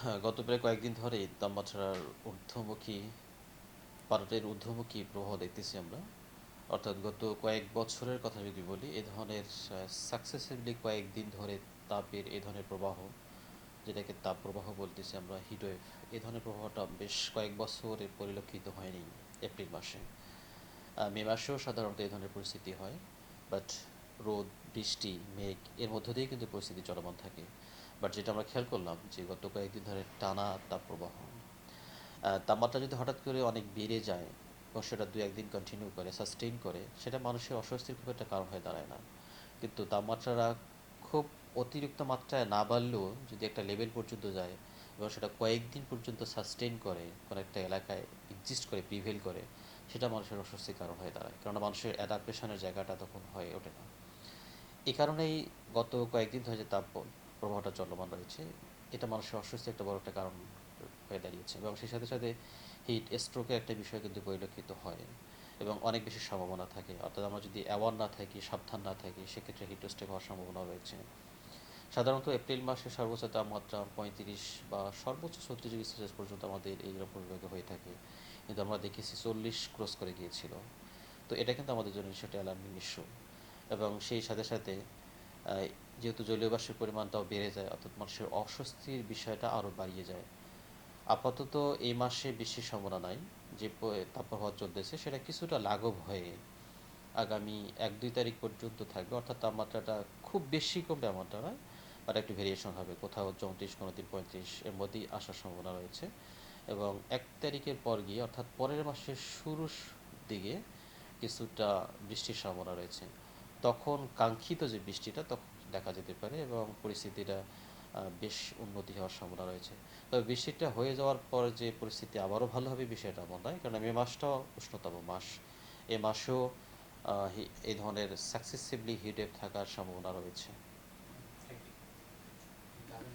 গত প্রায় কয়েকদিন ধরেই তাপমাত্রার ঊর্ধ্বমুখী পারদের ঊর্ধ্বমুখী প্রবাহ দেখতেছি আমরা। অর্থাৎ গত কয়েক বছরের কথা যদি বলি, এ ধরনের সাকসেসিভলি কয়েকদিন ধরে তাপের এ ধরনের প্রবাহ, যেটাকে তাপ প্রবাহ বলতেছি আমরা হিটওয়েভ এ ধরনের প্রবাহটা বেশ কয়েক বছরে পরিলক্ষিত হয়নি এপ্রিল মাসে। মে মাসেও সাধারণত এই ধরনের পরিস্থিতি হয় বাট রোদ, বৃষ্টি, মেঘ, এর মধ্য দিয়ে কিন্তু পরিস্থিতি চলমান থাকে। বাট যেটা আমরা খেয়াল করলাম যে গত কয়েকদিন ধরে টানা তাপপ্রবাহ। তাপমাত্রা যদি হঠাৎ করে অনেক বেড়ে যায় এবং সেটা দু একদিন কন্টিনিউ করে সাস্টেইন করে, সেটা মানুষের অস্বস্তির খুব একটা কারণ হয়ে দাঁড়ায় না। কিন্তু তাপমাত্রাটা খুব অতিরিক্ত মাত্রায় না বাড়লেও যদি একটা লেভেল পর্যন্ত যায় এবং সেটা কয়েকদিন পর্যন্ত সাস্টেইন করে, কোনো একটা এলাকায় এক্সিস্ট করে প্রিভেল করে, সেটা মানুষের অস্বস্তির কারণ হয়ে দাঁড়ায়। কেননা মানুষের অ্যাডাপ্টেশনের জায়গাটা তখন হয়ে ওঠে না। এই কারণেই গত কয়েকদিন ধরে যে তাপ প্রবাহটা চলমান রয়েছে, এটা মানুষের অস্বস্তি একটা বড় একটা কারণ হয়ে দাঁড়িয়েছে এবং সেই সাথে সাথে হিট স্ট্রোকের একটা বিষয় কিন্তু পরিলক্ষিত হয় এবং অনেক বেশি সম্ভাবনা থাকে। অর্থাৎ আমরা যদি অ্যাওয়ার না থাকি, সাবধান না থাকি, সেক্ষেত্রে হিট স্ট্রোক হওয়ার সম্ভাবনা রয়েছে। সাধারণত এপ্রিল মাসে সর্বোচ্চ তাপমাত্রা পঁয়ত্রিশ বা সর্বোচ্চ ছত্রিশ ডিগ্রি সেলসিয়াস পর্যন্ত আমাদের এই রকম বিভাগে হয়ে থাকে। কিন্তু আমরা দেখেছি চল্লিশ ক্রস করে গিয়েছিল। তো এটা কিন্তু আমাদের জন্য সেটা অ্যালার্মিং ইস্যু এবং সেই সাথে সাথে যেহেতু জলীয় বাষ্পের পরিমাণটাও বেড়ে যায়, অর্থাৎ মানুষের অস্বস্তির বিষয়টা আরও বাড়িয়ে যায়। আপাতত এই মাসে বৃষ্টির সম্ভাবনা নাই, যে তাপপ্রবাহ চলতেছে, সেটা কিছুটা লাঘব হয়ে আগামী এক দুই তারিখ পর্যন্ত থাকবে। অর্থাৎ তাপমাত্রাটা খুব বেশি কমবে এমনটা নয়, বাট একটু ভেরিয়েশন হবে। কোথাও চৌত্রিশ কোনো দিন পঁয়ত্রিশ এর মধ্যেই আসার সম্ভাবনা রয়েছে। এবং এক তারিখের পর গিয়ে, অর্থাৎ পরের মাসের শুরুর দিকে কিছুটা বৃষ্টির সম্ভাবনা রয়েছে। তখন কাঙ্ক্ষিত যে বৃষ্টিটা তখন দেখা যেতে পারে এবং পরিস্থিতিটা বেশ উন্নতি হওয়ার সম্ভাবনা রয়েছে। তবে বৃষ্টিটা হয়ে যাওয়ার পর যে পরিস্থিতি আবারও ভালো হবে বিষয়টা মনে হয় কারণ মে মাসটাও উষ্ণতম মাস। এ মাসেও এই ধরনের সাকসেসিভলি হিটেভ থাকার সম্ভাবনা রয়েছে।